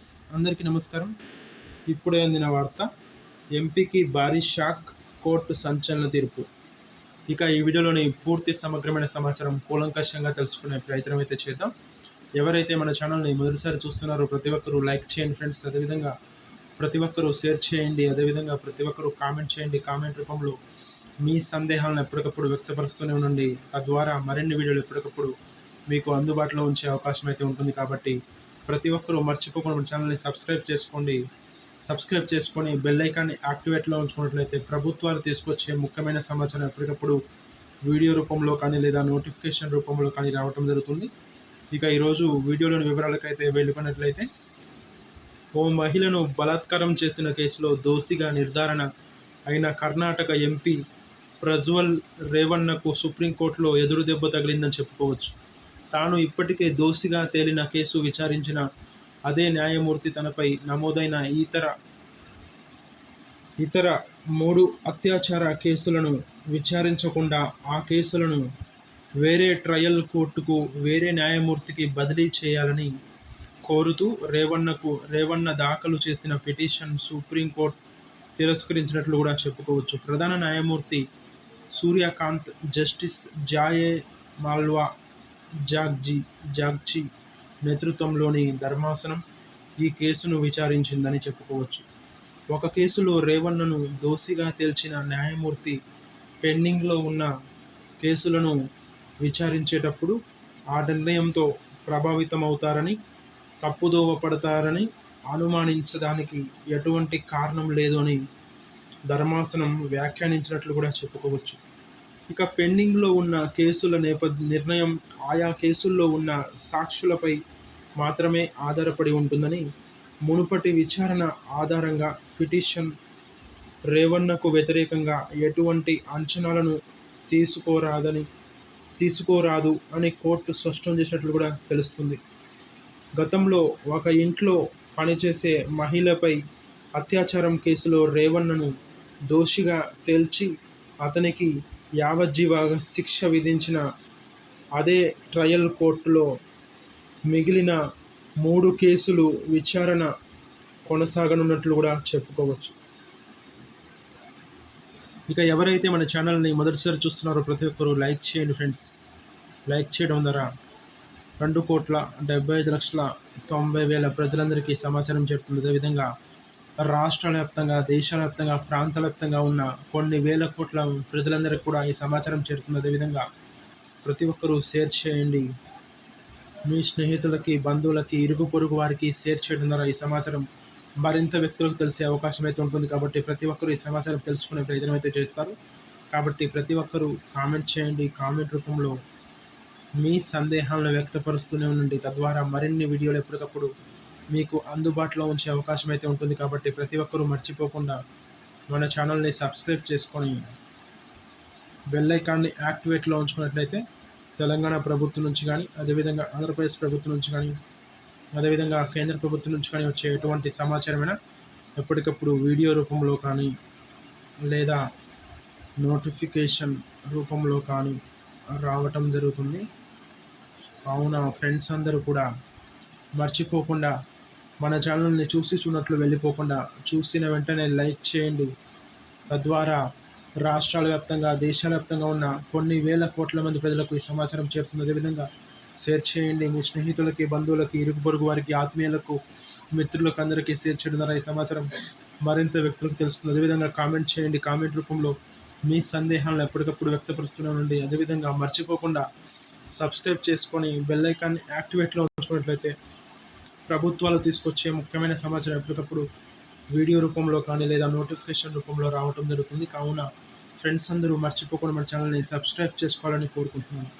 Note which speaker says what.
Speaker 1: Friends అందరికీ నమస్కారం. ఇప్పుడే అందిన వార్త ఎంపీకి భారీ షాక్ కోర్టు సంచలన తీర్పు. ఇక ఈ వీడియోలోని పూర్తి సమగ్రమైన సమాచారం కూలంకషంగా తెలుసుకునే ప్రయత్నం అయితే చేద్దాం. ఎవరైతే మన ఛానల్ని మొదటిసారి చూస్తున్నారో ప్రతి ఒక్కరూ లైక్ చేయండి ఫ్రెండ్స్. అదేవిధంగా ప్రతి ఒక్కరూ షేర్ చేయండి. అదేవిధంగా ప్రతి ఒక్కరూ కామెంట్ చేయండి. కామెంట్ రూపంలో మీ సందేహాలను ఎప్పటికప్పుడు వ్యక్తపరుస్తూనే ఉండండి. తద్వారా మరిన్ని వీడియోలు ఎప్పటికప్పుడు మీకు అందుబాటులో ఉంచే అవకాశం అయితే ఉంటుంది కాబట్టి ప్రతి ఒక్కరూ మర్చిపోకుండా మన ఛానల్ని సబ్స్క్రైబ్ చేసుకోండి. సబ్స్క్రైబ్ చేసుకొని బెల్ ఐకాన్ని యాక్టివేట్లో ఉంచుకున్నట్లయితే ప్రభుత్వాలు తీసుకొచ్చే ముఖ్యమైన సమాచారం ఎప్పటికప్పుడు వీడియో రూపంలో కానీ లేదా నోటిఫికేషన్ రూపంలో కానీ రావటం జరుగుతుంది. ఇక ఈరోజు వీడియోలోని వివరాలకైతే వెళ్ళిపోయినట్లయితే ఓ మహిళను బలాత్కారం చేసిన కేసులో దోషిగా నిర్ధారణ అయిన కర్ణాటక ఎంపీ ప్రజ్వల్ రేవన్నకు సుప్రీంకోర్టులో ఎదురు దెబ్బ తగిలిందని చెప్పుకోవచ్చు. తాను ఇప్పటికే దోషిగా తేలిన కేసు విచారించిన అదే న్యాయమూర్తి తనపై నమోదైన ఇతర ఇతర మూడు అత్యాచార కేసులను విచారించకుండా ఆ కేసులను వేరే ట్రయల్ కోర్టుకు వేరే న్యాయమూర్తికి బదిలీ చేయాలని కోరుతూ రేవన్నకు రేవన్న దాఖలు చేసిన పిటిషన్ సుప్రీంకోర్టు తిరస్కరించినట్లు కూడా చెప్పుకోవచ్చు. ప్రధాన న్యాయమూర్తి సూర్యకాంత్ జస్టిస్ జాయే మాల్వా జాగ్జీ జాగ్చి నేతృత్వంలోని ధర్మాసనం ఈ కేసును విచారించిందని చెప్పుకోవచ్చు. ఒక కేసులో రేవన్నను దోషిగా తేల్చిన న్యాయమూర్తి పెండింగ్లో ఉన్న కేసులను విచారించేటప్పుడు ఆ నిర్ణయంతో ప్రభావితమవుతారని తప్పుదోవ పడతారని అనుమానించడానికి ఎటువంటి కారణం లేదు అని ధర్మాసనం వ్యాఖ్యానించినట్లు కూడా చెప్పుకోవచ్చు. ఇక పెండింగ్లో ఉన్న కేసుల నేపథ్య నిర్ణయం ఆయా కేసుల్లో ఉన్న సాక్షులపై మాత్రమే ఆధారపడి ఉంటుందని మునుపటి విచారణ ఆధారంగా పిటిషన్ రేవన్నకు వ్యతిరేకంగా ఎటువంటి అంచనాలను తీసుకోరాదని తీసుకోరాదు అని కోర్టు స్పష్టం చేసినట్లు కూడా తెలుస్తుంది. గతంలో ఒక ఇంట్లో పనిచేసే మహిళపై అత్యాచారం కేసులో రేవన్నను దోషిగా తేల్చి అతనికి యావజ్జీవ శిక్ష విధించిన అదే ట్రయల్ కోర్టులో మిగిలిన మూడు కేసులు విచారణ కొనసాగనున్నట్లు కూడా చెప్పుకోవచ్చు. ఇక ఎవరైతే మన ఛానల్ని మొదటిసారి చూస్తున్నారో ప్రతి ఒక్కరూ లైక్ చేయండి ఫ్రెండ్స్. లైక్ చేయడం ద్వారా రెండు కోట్ల డెబ్బై ఐదు లక్షల తొంభై వేల ప్రజలందరికీ సమాచారం చేరుతుంది. అదేవిధంగా రాష్ట్ర వ్యాప్తంగా దేశాల వ్యాప్తంగా ప్రాంతాల వ్యాప్తంగా ఉన్న కొన్ని వేల కోట్ల ప్రజలందరికీ కూడా ఈ సమాచారం చేరుతుంది. అదేవిధంగా ప్రతి ఒక్కరూ షేర్ చేయండి. మీ స్నేహితులకి బంధువులకి ఇరుగు పొరుగు వారికి షేర్ చేయడం ద్వారా ఈ సమాచారం మరింత వ్యక్తులకు తెలిసే అవకాశం అయితే ఉంటుంది. కాబట్టి ప్రతి ఒక్కరూ ఈ సమాచారం తెలుసుకునే ప్రయత్నం అయితే చేస్తారు. కాబట్టి ప్రతి ఒక్కరూ కామెంట్ చేయండి. కామెంట్ రూపంలో మీ సందేహాలను వ్యక్తపరుస్తూనే ఉండండి. తద్వారా మరిన్ని వీడియోలు ఎప్పటికప్పుడు మీకు అందుబాటులో ఉంచే అవకాశం అయితే ఉంటుంది కాబట్టి ప్రతి ఒక్కరూ మర్చిపోకుండా మన ఛానల్ని సబ్స్క్రైబ్ చేసుకొని బెల్ ఐకాన్ని యాక్టివేట్లో ఉంచుకున్నట్లయితే తెలంగాణ ప్రభుత్వం నుంచి కానీ అదేవిధంగా ఆంధ్రప్రదేశ్ ప్రభుత్వం నుంచి కానీ అదేవిధంగా కేంద్ర ప్రభుత్వం నుంచి కానీ వచ్చే ఎటువంటి సమాచారమైనా ఎప్పటికప్పుడు వీడియో రూపంలో కానీ లేదా నోటిఫికేషన్ రూపంలో కానీ రావటం జరుగుతుంది. కావున ఫ్రెండ్స్ అందరూ కూడా మర్చిపోకుండా మన ఛానల్ని చూసి చూడట్లు వెళ్ళిపోకుండా చూసిన వెంటనే లైక్ చేయండి. తద్వారా రాష్ట్రాల వ్యాప్తంగా దేశాల వ్యాప్తంగా ఉన్న కొన్ని వేల కోట్ల మంది ప్రజలకు ఈ సమాచారం చేరుతుంది. అదేవిధంగా షేర్ చేయండి. మీ స్నేహితులకి బంధువులకి ఇరుగు పొరుగు వారికి ఆత్మీయులకు మిత్రులకు అందరికీ షేర్ చేయడం ద్వారా ఈ సమాచారం మరింత వ్యక్తులకు తెలుస్తుంది. అదేవిధంగా కామెంట్ చేయండి. కామెంట్ రూపంలో మీ సందేహాలను ఎప్పటికప్పుడు వ్యక్తపరుస్తున్నానండి అదేవిధంగా మర్చిపోకుండా సబ్స్క్రైబ్ చేసుకొని బెల్ ఐకాన్ని యాక్టివేట్లో ఉంచుకున్నట్లయితే ప్రభుత్వాలు తీసుకొచ్చే ముఖ్యమైన సమాచారం ఎప్పటికప్పుడు వీడియో రూపంలో కానీ లేదా నోటిఫికేషన్ రూపంలో రావటం జరుగుతుంది. కావున ఫ్రెండ్స్ అందరూ మర్చిపోకుండా మన ఛానల్ని సబ్స్క్రైబ్ చేసుకోవాలని కోరుకుంటున్నాను.